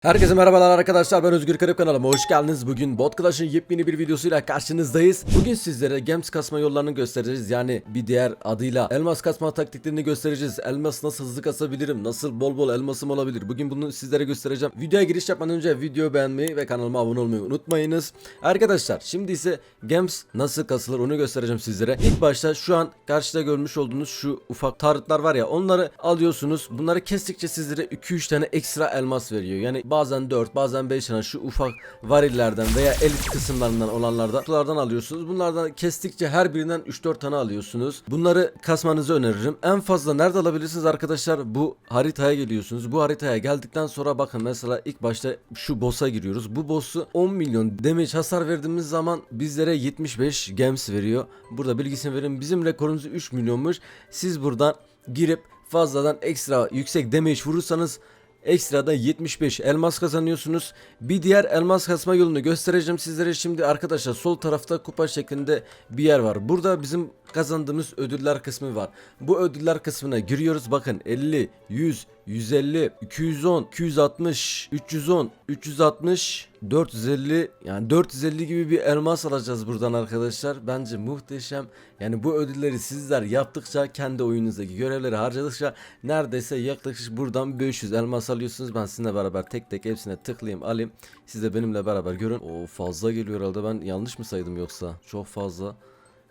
Herkese merhabalar arkadaşlar ben Özgür Karıp kanalıma hoş geldiniz. Bugün Bot Clash'ın yepyeni bir videosuyla karşınızdayız. Bugün sizlere Gems kasma yollarını göstereceğiz. Yani bir diğer adıyla elmas kasma taktiklerini göstereceğiz. Elmas nasıl hızlı kasabilirim? Nasıl bol bol elmasım olabilir? Bugün bunu sizlere göstereceğim. Videoya giriş yapmadan önce videoyu beğenmeyi ve kanalıma abone olmayı unutmayınız. Arkadaşlar şimdi ise Gems nasıl kasılır onu göstereceğim sizlere. İlk başta şu an karşıda görmüş olduğunuz şu ufak tarıtlar var ya onları alıyorsunuz. Bunları kestikçe sizlere 2-3 tane ekstra elmas veriyor. Yani bazen 4 bazen 5 tane şu ufak varillerden veya elit kısımlarından olanlardan kutulardan alıyorsunuz. Bunlardan kestikçe her birinden 3-4 tane alıyorsunuz. Bunları kasmanızı öneririm. En fazla nerede alabilirsiniz arkadaşlar? Bu haritaya geliyorsunuz. Bu haritaya geldikten sonra bakın mesela ilk başta şu boss'a giriyoruz. Bu boss'u 10 milyon damage hasar verdiğimiz zaman bizlere 75 gems veriyor. Burada bilgisini verin. Bizim rekorumuz 3 milyonmuş. Siz buradan girip fazladan ekstra yüksek damage vurursanız Ekstradan 75 elmas kazanıyorsunuz. Bir diğer elmas kasma yolunu göstereceğim sizlere şimdi arkadaşlar. Sol tarafta kupa şeklinde bir yer var. Burada bizim kazandığımız ödüller kısmı var. Bu ödüller kısmına giriyoruz. Bakın 50, 100, 150, 210, 260, 310, 360, 450 yani 450 gibi bir elmas alacağız buradan arkadaşlar. Bence muhteşem. Yani bu ödülleri sizler yaptıkça kendi oyununuzdaki görevleri harcadıkça neredeyse yaklaşık buradan 500 elmas alıyorsunuz. Ben sizinle beraber tek tek hepsine tıklayayım alayım. Siz de benimle beraber görün. O fazla geliyor herhalde ben yanlış mı saydım yoksa? Çok fazla.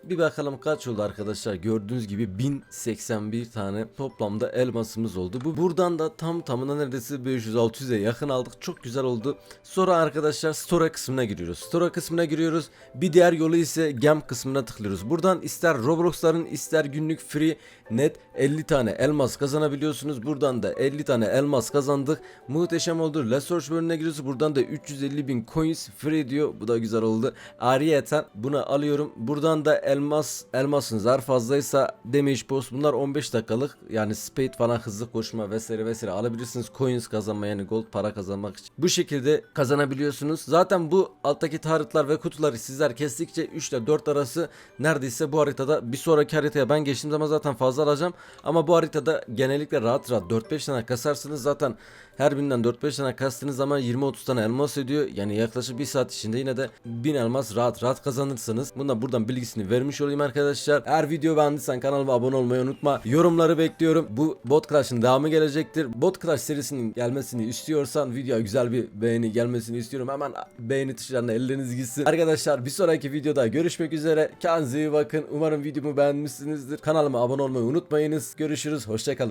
Bir bakalım kaç oldu arkadaşlar. Gördüğünüz gibi 1081 tane toplamda elmasımız oldu. Bu buradan da tam tamına neredeyse 500-600'e yakın aldık. Çok güzel oldu. Sonra arkadaşlar store kısmına giriyoruz. Store kısmına giriyoruz. Bir diğer yolu ise gem kısmına tıklıyoruz. Buradan ister Roblox'ların ister günlük free net 50 tane elmas kazanabiliyorsunuz. Buradan da 50 tane elmas kazandık. Muhteşem oldu. Search bölümüne giriyoruz. Buradan da 350 bin coins free diyor. Bu da güzel oldu. Ayrıyeten bunu alıyorum. Buradan da elmas elmasın zar fazlaysa damage post bunlar 15 dakikalık yani speed falan hızlı koşma vesaire vesaire alabilirsiniz coins kazanma yani gold para kazanmak için. Bu şekilde kazanabiliyorsunuz. Zaten bu alttaki tarıtlar ve kutuları sizler kestikçe 3 ile 4 arası neredeyse bu haritada bir sonraki haritaya ben geçtiğim zaman zaten fazla alacağım. Ama bu haritada genellikle rahat rahat 4-5 tane kasarsınız zaten her birinden 4-5 tane kastığınız zaman 20-30 tane elmas ediyor. Yani yaklaşık bir saat içinde yine de 1000 elmas rahat rahat kazanırsınız. Bundan buradan bilgisini vermiş olayım arkadaşlar. Eğer video beğendiysen kanalıma abone olmayı unutma. Yorumları bekliyorum. Bu Bot Clash'ın devamı gelecektir. Bot Clash serisinin gelmesini istiyorsan videoya güzel bir beğeni gelmesini istiyorum. Hemen beğeni tuşlarına elleriniz gitsin. Arkadaşlar bir sonraki videoda görüşmek üzere. Kendinize iyi bakın. Umarım videomu beğenmişsinizdir. Kanalıma abone olmayı unutmayınız. Görüşürüz. Hoşçakalın.